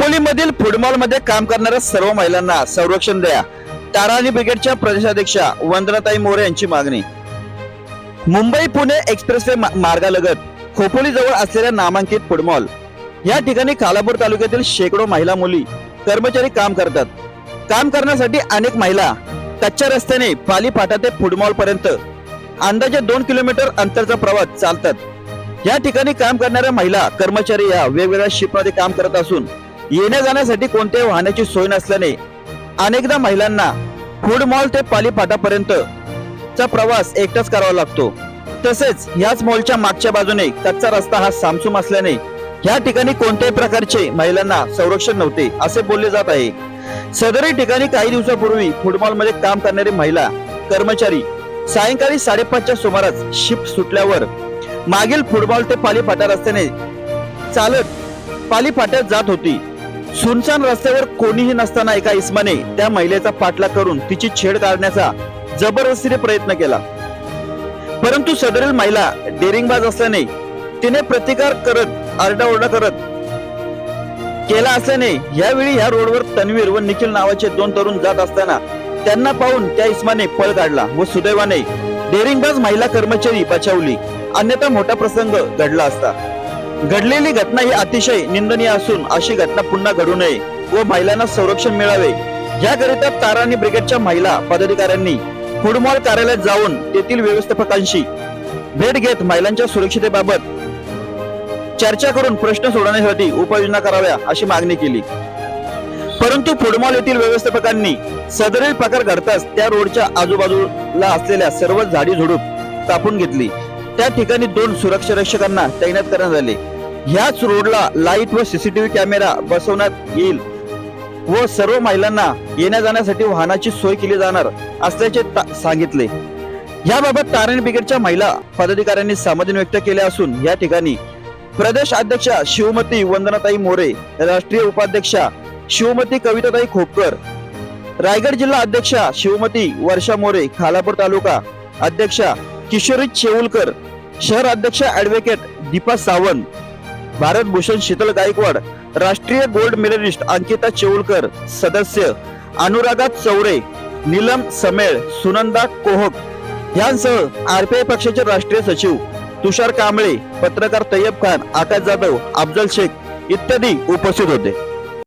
मधील फुटबॉलमध्ये काम करणाऱ्या सर्व महिलांना संरक्षण द्या. ताराणी ब्रिगेडच्या प्रदेशाध्यक्षा वंदनाताई मोरे यांची मागणी. मुंबई पुणे एक्सप्रेसवे मा- मार्गालगत खोपोली जवळ असलेल्या नामांकित फुटबॉल. या ठिकाणी खालापूर तालुक्यातील शेकडो महिला मुली कर्मचारी काम करतात. काम करण्यासाठी अनेक महिला कच्च्या रस्त्याने पाली फाटा ते फुटबॉल पर्यंत अंदाजे दोन किलोमीटर अंतरचा प्रवास चालतात. या ठिकाणी काम करणाऱ्या महिला कर्मचारी या वेगवेगळ्या शिफ्टमध्ये काम करत असून येण्या जाण्यासाठी कोणत्याही वाहनाची सोय नसल्याने अनेकदा महिलांना फूड मॉल ते पाली फाटापर्यंत चा प्रवास एकटाच करावा लागतो. तसेच ह्याच मॉलच्या मागच्या बाजूने कच्चा रस्ता हा सामसूम असल्याने या ठिकाणी कोणत्याही प्रकारचे महिलांना संरक्षण नव्हते असे बोलले जात आहे. सदरी ठिकाणी काही दिवसापूर्वी फुटबॉलमध्ये काम करणारी महिला कर्मचारी सायंकाळी साडेपाचच्या सुमारास शिफ्ट सुटल्यावर मागील फुटबॉल ते पाली फाटा रस्त्याने चालत पाली फाट्यात जात होती. सुनसान रस्त्यावर कोणीही नसताना एका इस्माने त्या महिलेचा पाठलाग करून तिची छेड काढण्याचा जबरदस्तीने प्रयत्न केला. परंतु सदरील महिला डेरिंगबाज असल्याने तिने प्रतिकार करत आरडाओरडा करत केला असल्याने यावेळी या रोडवर तन्वीर व निखिल नावाचे दोन तरुण जात असताना त्यांना पाहून त्या इस्माने पळ काढला व सुदैवाने डेरिंगबाज महिला कर्मचारी बचावली. अन्यथा मोठा प्रसंग घडला असता. घडलेली घटना ही अतिशय निंदनीय असून अशी घटना पुन्हा घडू नये व महिलांना संरक्षण मिळावे. याकरिता ताराणी ब्रिगेडच्या महिला पदाधिकाऱ्यांनी फुडमॉल कार्यालयात जाऊन तेथील व्यवस्थापकांशी भेट घेत महिलांच्या सुरक्षितेबाबत चर्चा करून प्रश्न सोडवण्यासाठी उपाययोजना कराव्या अशी मागणी केली. परंतु फुडमॉल येथील व्यवस्थापकांनी सदरील प्रकार घडताच त्या रोडच्या आजूबाजूला असलेल्या सर्व झाडी झुडूप कापून घेतली. त्या ठिकाणी दोन सुरक्षा रक्षकांना तैनात करण्यात आले. ह्याच रोडला लाइट व सीसीटीव्ही कॅमेरा बसवण्यात येईल व सर्व महिलांना येण्या जाण्यासाठी वाहनाची सोय केली जाणार असल्याचे सांगितले. याबाबत तारण ब्रिगेडच्या महिला पदाधिकाऱ्यांनी समाधान व्यक्त केले असून या ठिकाणी प्रदेश अध्यक्षा शिवमती वंदनाताई मोरे राष्ट्रीय उपाध्यक्षा शिवमती कविताताई खोपकर रायगड जिल्हा अध्यक्षा शिवमती वर्षा मोरे खालापूर तालुका अध्यक्षा किशोरी चेऊलकर शहर अध्यक्ष ऍडव्होकेट दीपा सावंत भारत भूषण शीतल गायकवाड राष्ट्रीय गोल्ड मेडलिस्ट अंकिता चेऊलकर सदस्य अनुराधा चौरे नीलम समेळ सुनंदा कोहक यांसह आरपीआय पक्षाचे राष्ट्रीय सचिव तुषार कांबळे पत्रकार तय्यब खान आकाश जाधव अफजल शेख इत्यादी उपस्थित होते.